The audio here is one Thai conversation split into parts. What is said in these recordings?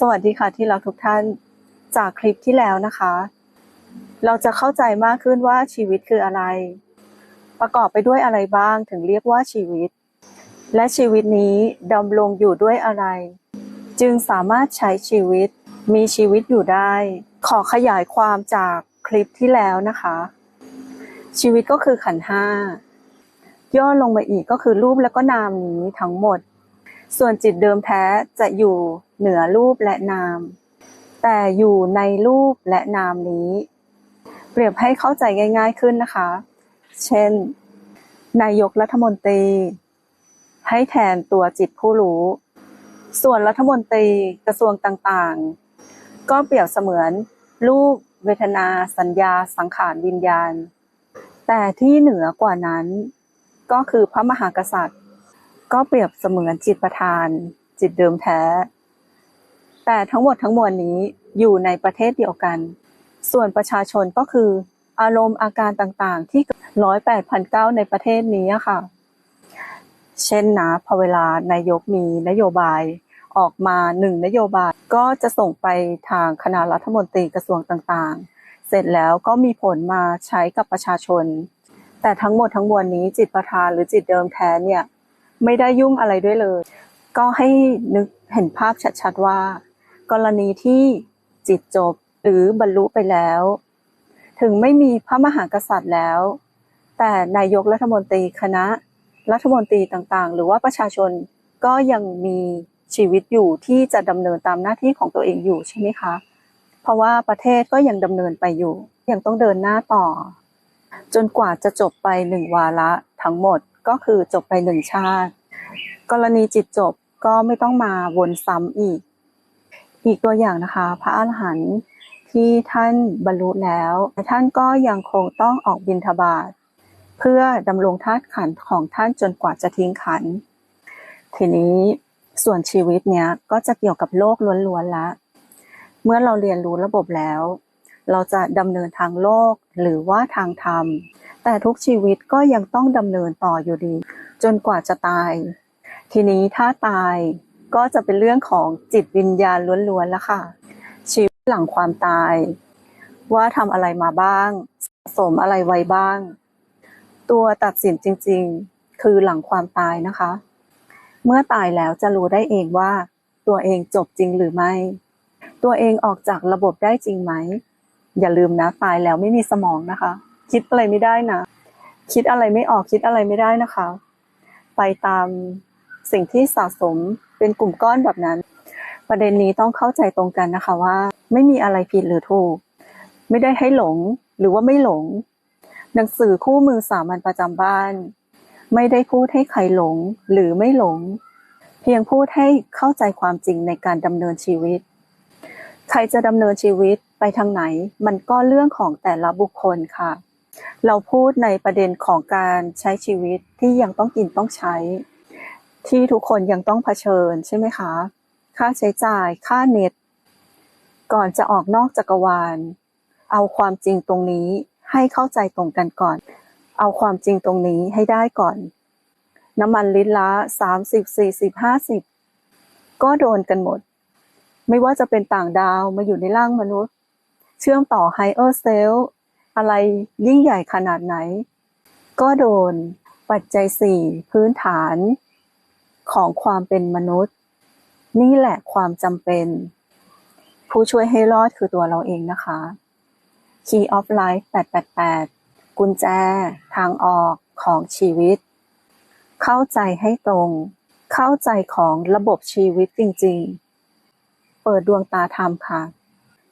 สวัสดีค่ะที่รักทุกท่านจากคลิปที่แล้วนะคะ เราจะเข้าใจมากขึ้นว่าชีวิตคืออะไร ประกอบไปด้วยอะไรบ้างถึงเรียกว่าชีวิต และชีวิตนี้ดำรงอยู่ด้วยอะไร จึงสามารถใช้ชีวิตมีชีวิตอยู่ได้ ขอขยายความจากคลิปที่แล้วนะคะ ชีวิตก็คือขันห้าย่อลงมาอีกก็คือรูปแล้วก็นามนี้ทั้งหมด ส่วนจิตเดิมแท้จะอยู่เหนือรูปและนาม แต่อยู่ในรูปและนามนี้ เปรียบให้เข้าใจง่าย ๆขึ้นนะคะ เช่น นายกรัฐมนตรี ให้แทนตัวจิตผู้รู้ ส่วนรัฐมนตรีกระทรวงต่างๆ ก็เปรียบเสมือน รูป เวทนา สัญญา สังขารวิญญาณ แต่ที่เหนือกว่านั้น ก็คือพระมหากษัตริย์ ก็เปรียบเสมือนจิตประธาน จิตเดิมแท้ แต่ทั้งหมดทั้งมวลนี้อยู่ในประเทศเดียวกัน ส่วนประชาชนก็คือ อารมณ์อาการต่างๆ ที่ร้อยแปดพันเก้าในประเทศนี้ค่ะ เช่นนะพอเวลานายกมีนโยบายออกมาหนึ่งนโยบายก็จะส่งไปทางคณะรัฐมนตรีกระทรวงต่างๆ เสร็จแล้วก็มีผลมาใช้กับประชาชน แต่ทั้งหมดทั้งมวลนี้จิตประธานหรือจิตเดิมแท้เนี่ย ไม่ได้ยุ่งอะไรด้วยเลย ก็ให้นึกเห็นภาพชัดๆว่า กรณีที่จิตจบหรือบรรลุไปแล้ว ถึงไม่มีพระมหากษัตริย์แล้ว แต่นายกรัฐมนตรีคณะ รัฐมนตรีต่างๆ หรือว่าประชาชนก็ยังมีชีวิตอยู่ที่จะดำเนินตามหน้าที่ของตัวเองอยู่ใช่ไหมคะ เพราะว่าประเทศก็ยังดำเนินไปอยู่ ยังต้องเดินหน้าต่อ จนกว่าจะจบไปหนึ่งวาระทั้งหมด ก็คือจบไปหนึ่งชาติ กรณีจิตจบก็ไม่ต้องมาวนซ้ำอีก อีกตัวอย่างนะคะ พระอาหารหันต์ที่ท่านบรรลุแล้วท่านก็ยังคงต้องออกบิณฑบาตเพื่อดำรงธาตุขันของท่านจนกว่าจะทิ้งขัน ทีนี้ส่วนชีวิตเนี้ยก็จะเกี่ยวกับโลกล้วนๆละ เมื่อเราเรียนรู้ระบบแล้ว เราจะดำเนินทางโลกหรือว่าทางธรรม แต่ทุกชีวิตก็ยังต้องดำเนินต่ออยู่ดี จนกว่าจะตาย ทีนี้ถ้าตายก็จะเป็นเรื่องของจิตวิญญาณล้วนๆแล้วค่ะ ชีวิตหลังความตาย ว่าทำอะไรมาบ้างสะสมอะไรไว้บ้าง ตัวตัดสินจริงๆ คือหลังความตายนะคะ เมื่อตายแล้วจะรู้ได้เองว่า ตัวเองจบจริงหรือไม่ ตัวเองออกจากระบบได้จริงไหม อย่าลืมนะตายแล้วไม่มีสมองนะคะ คิดอะไรไม่ได้นะ คิดอะไรไม่ออกคิดอะไรไม่ได้นะคะ ไปตามสิ่งที่สะสมเป็นกลุ่มก้อนแบบนั้น ประเด็นนี้ต้องเข้าใจตรงกันนะคะว่า ไม่มีอะไรผิดหรือถูก ไม่ได้ให้หลงหรือว่าไม่หลง หนังสือคู่มือสามัญประจำบ้าน ไม่ได้พูดให้ใครหลงหรือไม่หลง เพียงพูดให้เข้าใจความจริงในการดำเนินชีวิต ใครจะดำเนินชีวิตไปทางไหน มันก็เรื่องของแต่ละบุคคลค่ะ เราพูดในประเด็นของการใช้ชีวิตที่ยังต้องกินต้องใช้ ที่ทุกคนยังต้องเผชิญใช่ไหมคะ ค่าใช้จ่ายค่าเน็ต ก่อนจะออกนอกจักรวาล เอาความจริงตรงนี้ให้เข้าใจตรงกันก่อน เอาความจริงตรงนี้ให้ได้ก่อน น้ำมันลิตรละสามสิบสี่สิบห้าสิบก็โดนกันหมด ไม่ว่าจะเป็นต่างดาวมาอยู่ในร่างมนุษย์ เชื่อมต่อไฮเออร์เซล อะไรยิ่งใหญ่ขนาดไหน ก็โดนปัจจัยสี่พื้นฐานของความเป็นมนุษย์ นี่แหละความจำเป็น ผู้ช่วยให้รอดคือตัวเราเองนะคะ Key of Life 888 กุญแจ ทางออกของชีวิต เข้าใจให้ตรง เข้าใจของระบบชีวิตจริง ๆ เปิดดวงตาธรรมค่ะ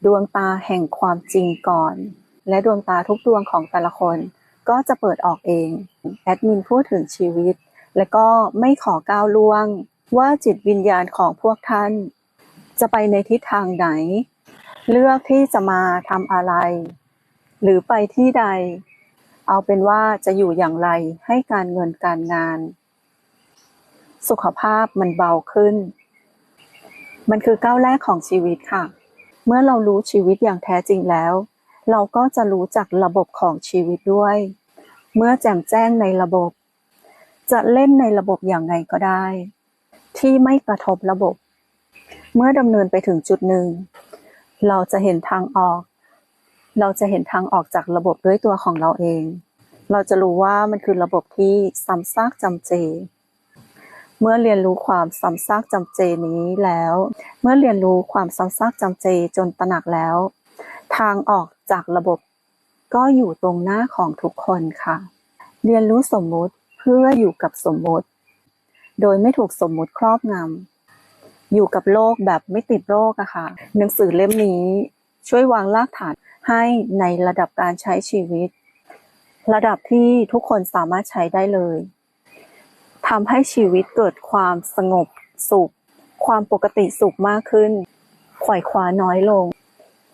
ดวงตาแห่งความจริงก่อน และดวงตาทุกดวงของแต่ละคน ก็จะเปิดออกเอง แอดมินพูดถึงชีวิต และก็ไม่ขอก้าวล่วง ว่าจิตวิญญาณของพวกท่าน จะไปในทิศทางไหน เลือกที่จะมาทำอะไร หรือไปที่ใด เอาเป็นว่าจะอยู่อย่างไรให้การเงินการงาน สุขภาพมันเบาขึ้น มันคือก้าวแรกของชีวิตค่ะ เมื่อเรารู้ชีวิตอย่างแท้จริงแล้ว เราก็จะรู้จักระบบของชีวิตด้วย เมื่อแจ่มแจ้งในระบบ จะเล่นในระบบอย่างไงก็ได้ ที่ไม่กระทบระบบ เมื่อดำเนินไปถึงจุดหนึ่ง เราจะเห็นทางออก เราจะเห็นทางออกจากระบบด้วยตัวของเราเอง เราจะรู้ว่ามันคือระบบที่ซ้ำซากจำเจเมื่อเรียนรู้ความซ้ำซากจำเจนี้แล้ว เมื่อเรียนรู้ความซ้ำซากจำเจจนตระหนักแล้ว ทางออก จากระบบ ก็อยู่ตรงหน้าของทุกคนค่ะ เรียนรู้สมมุติเพื่ออยู่กับสมมุติ โดยไม่ถูกสมมุติครอบงำอยู่กับโลกแบบไม่ติดโรคอะค่ะ หนังสือเล่มนี้ช่วยวางรากฐานให้ในระดับการใช้ชีวิต ระดับที่ทุกคนสามารถใช้ได้เลยทำให้ชีวิตเกิดความสงบสุข ความปกติสุขมากขึ้นขวายคว้าน้อยลง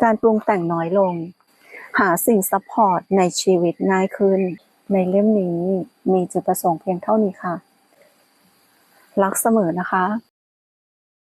การปรุงแต่งน้อยลง หาสิ่งซัพพอร์ตในชีวิตง่ายขึ้น ในเล่มนี้มีจุดประสงค์เพียงเท่านี้ค่ะ รักเสมอนะคะ